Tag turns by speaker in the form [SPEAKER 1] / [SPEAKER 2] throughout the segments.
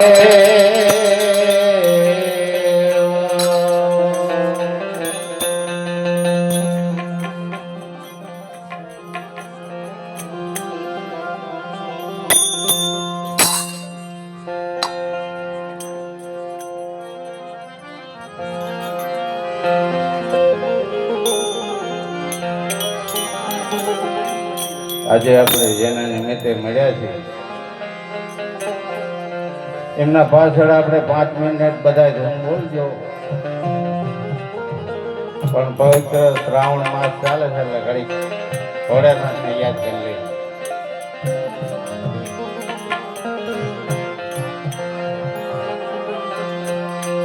[SPEAKER 1] આજે આપણે જેના નિમિત્તે મળ્યા છીએ. એમના પાછળ આપણે પાંચ મિનિટ બધા ધૂમ બોલજો પણ પવિત્ર શ્રાવણ માસ ચાલે છે એટલે ઘડી ઘોડાનાથને યાદ કરી લઈએ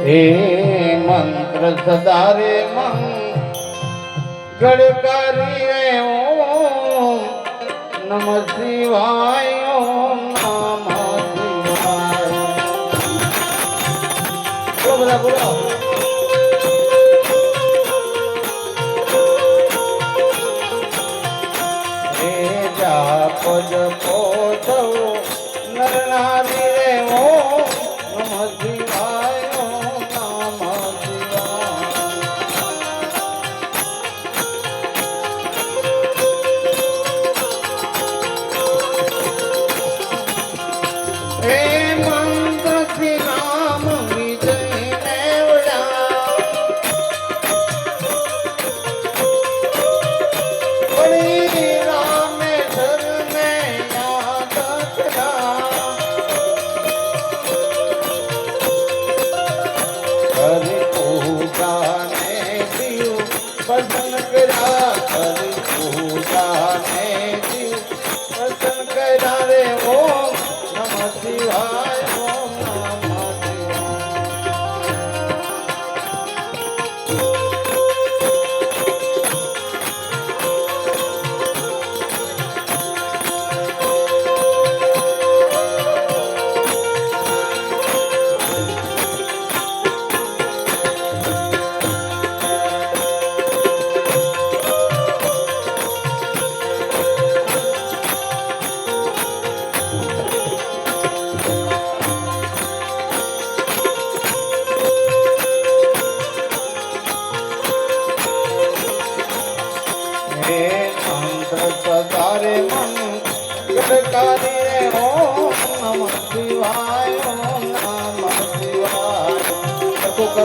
[SPEAKER 1] હે મંત્ર સદા રે મંગળકારી ઓમ નમ શિવાય ઓમ બોલો બોલો જપ જપો કરી રે ઓમ શિવાય નમ શિવાય કરકો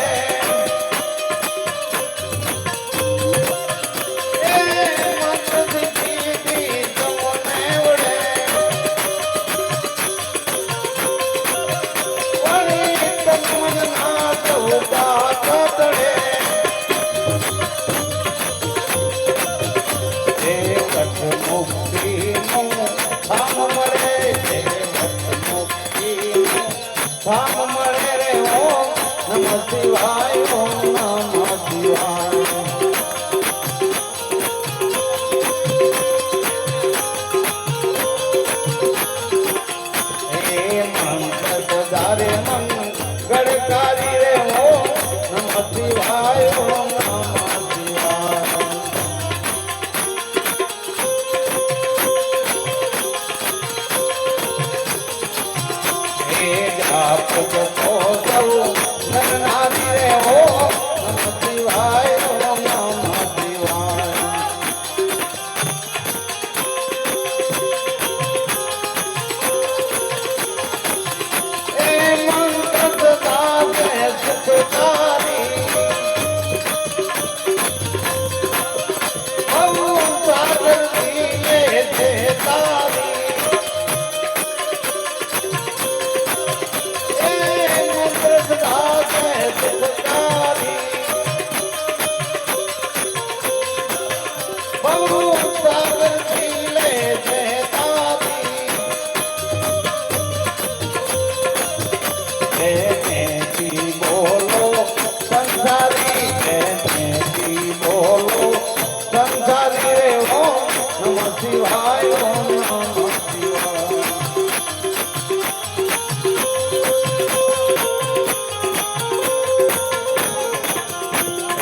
[SPEAKER 1] રામ મળે રે ઓમ નમ શિવાય, ઓમ નમ શિવાય. ગડકારી રે ઓમ નમ શિવાય, ઓમ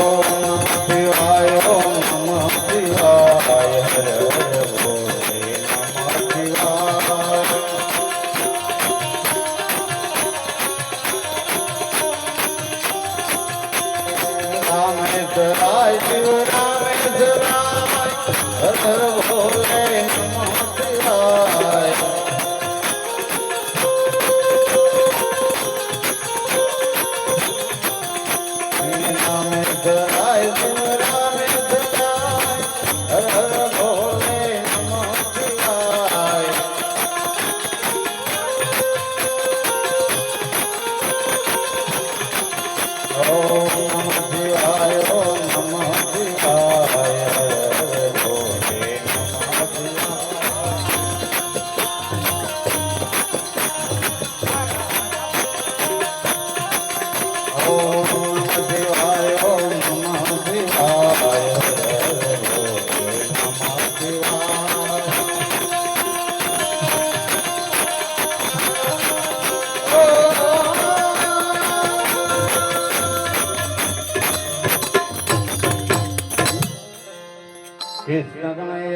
[SPEAKER 1] 어... girl. ಗಮಯ